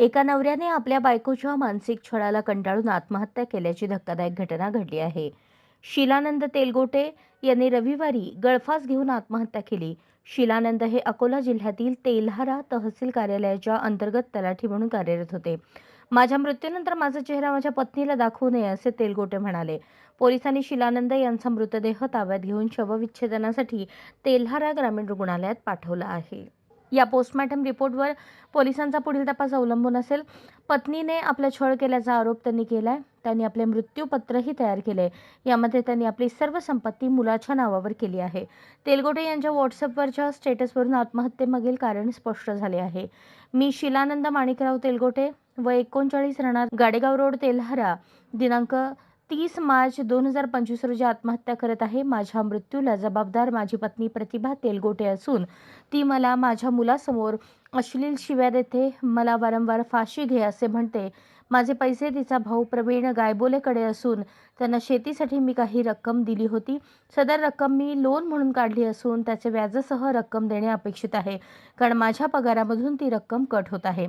एका नवऱ्याने आपल्या बायकोच्या मानसिक छळाला कंटाळून आत्महत्या केल्याची धक्कादायक घटना घडली आहे. शिलानंद तेलगोटे यांनी रविवारी गळफास घेऊन आत्महत्या केली. शिलानंद हे अकोला जिल्ह्यातील तेल्हारा तहसील कार्यालयाच्या अंतर्गत तलाठी म्हणून कार्यरत होते. माझ्या मृत्यूनंतर माझा चेहरा माझ्या पत्नीला दाखवू नये असे तेलगोटे म्हणाले. पोलिसांनी शिलानंद यांचा मृतदेह ताब्यात घेऊन शवविच्छेदनासाठी तेल्हारा ग्रामीण रुग्णालयात पाठवला आहे. या पोस्टमॉर्टम रिपोर्टवर पोलिसांचा पुढील तपास अवलंबून असेल. पत्नीने आपला छळ केल्याचा आरोप त्यांनी केला आहे त्यांनी आपले मृत्यूपत्रही तयार केले यामध्ये त्यांनी आपली सर्व संपत्ती मुलाच्या नावावर केली आहे. तेलगोटे यांच्या व्हॉट्सअपवरच्या स्टेटसवरून आत्महत्येमागील कारण स्पष्ट झाले आहे. मी शिलानंद माणिकराव तेलगोटे व एकोणचाळीस राहणार गाडेगाव रोड तेल्हारा दिनांक तीस मार्च दोन हजार पंचवीस रोजी आत्महत्या करत आहे माझ्या मृत्यूला जबाबदार माझी पत्नी प्रतिभा तेलगोटे असून ती मला माझ्या मुलासमोर अश्लील शिव्या देते मला वारंवार फाशी घे असे म्हणते. माझे पैसे तिचा भाऊ प्रवीण गायबोलेकडे असून त्यांना शेतीसाठी मी काही रक्कम दिली होती. सदर रक्कम मी लोन म्हणून काढली असून त्याचे व्याजासह रक्कम देणे अपेक्षित आहे कारण माझ्या पगारामधून ती रक्कम कट होत आहे.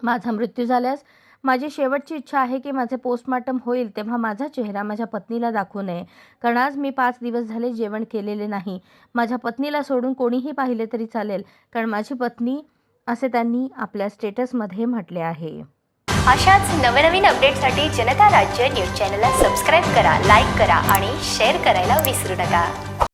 माझा मृत्यू झाल्यास माझी शेवटची इच्छा आहे की माझे पोस्टमॉर्टम होईल तेव्हा माझा चेहरा माझ्या पत्नीला दाखवू नये. कारण आज मी पाच दिवस झाले जेवण केलेले नाही. माझ्या पत्नीला सोडून कोणीही पाहिले तरी चालेल कारण माझी पत्नी असे त्यांनी आपल्या स्टेटसमध्ये म्हटले आहे. अशाच नवनवीन अपडेटसाठी जनता राज्य न्यूज चॅनलला सबस्क्राईब करा लाईक करा आणि शेअर करायला विसरू नका.